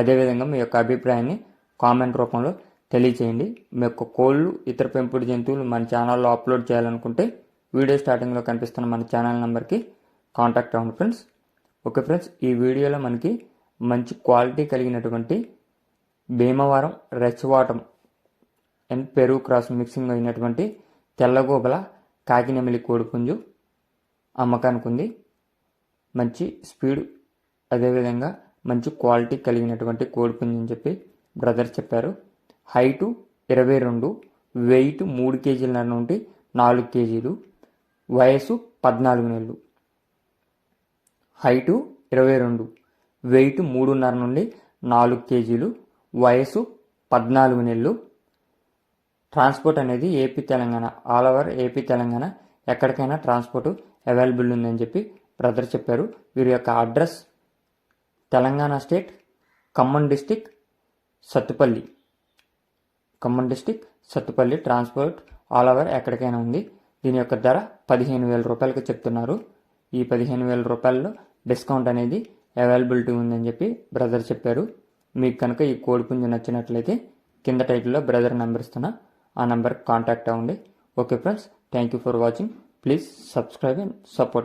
అదేవిధంగా మీ యొక్క అభిప్రాయాన్ని కామెంట్ రూపంలో తెలియచేయండి. మీ యొక్క కోళ్ళు ఇతర పెంపుడు జంతువులు మన ఛానల్లో అప్లోడ్ చేయాలనుకుంటే వీడియో స్టార్టింగ్లో కనిపిస్తున్న మన ఛానల్ నెంబర్కి కాంటాక్ట్ అవ్వండి ఫ్రెండ్స్. ఓకే ఫ్రెండ్స్ ఈ వీడియోలో మనకి మంచి క్వాలిటీ కలిగినటువంటి భీమవరం రెచ్చవాటం అండ్ పెరుగు క్రాస్ మిక్సింగ్ అయినటువంటి తెల్లగోబల కాకినెమిలి కోడిపుంజు అమ్మకానికి ఉంది. మంచి స్పీడ్ అదేవిధంగా మంచి క్వాలిటీ కలిగినటువంటి కోడిపుంజు అని చెప్పి బ్రదర్ చెప్పారు. హైటు ఇరవై రెండు వెయిట్ మూడు కేజీల నుండి నాలుగు కేజీలు వయసు పద్నాలుగు నెలలు. హైటు ఇరవై రెండు వెయిట్ మూడున్నర నుండి నాలుగు కేజీలు వయసు పద్నాలుగు నెలలు. ట్రాన్స్పోర్ట్ అనేది AP Telangana all over AP Telangana ఎక్కడికైనా ట్రాన్స్పోర్ట్ అవైలబుల్ ఉందని చెప్పి బ్రదర్ చెప్పారు. వీరి యొక్క address Telangana state Khammam district Sathupalli. Khammam district Sathupalli transport all over ఎక్కడికైనా ఉంది. దీని యొక్క ధర పదిహేను వేల రూపాయలకు చెప్తున్నారు. ఈ పదిహేను వేల రూపాయల్లో డిస్కౌంట్ అనేది అవైలబిలిటీ ఉందని చెప్పి బ్రదర్ చెప్పారు. మీకు కనుక ఈ కోడ్ పుంజు నచ్చినట్లయితే కింద టైటిల్లో బ్రదర్ నెంబర్ ఇస్తున్నా. ఆ నెంబర్కి కాంటాక్ట్ అవ్వండి. Okay friends thank you for watching. Please subscribe and support.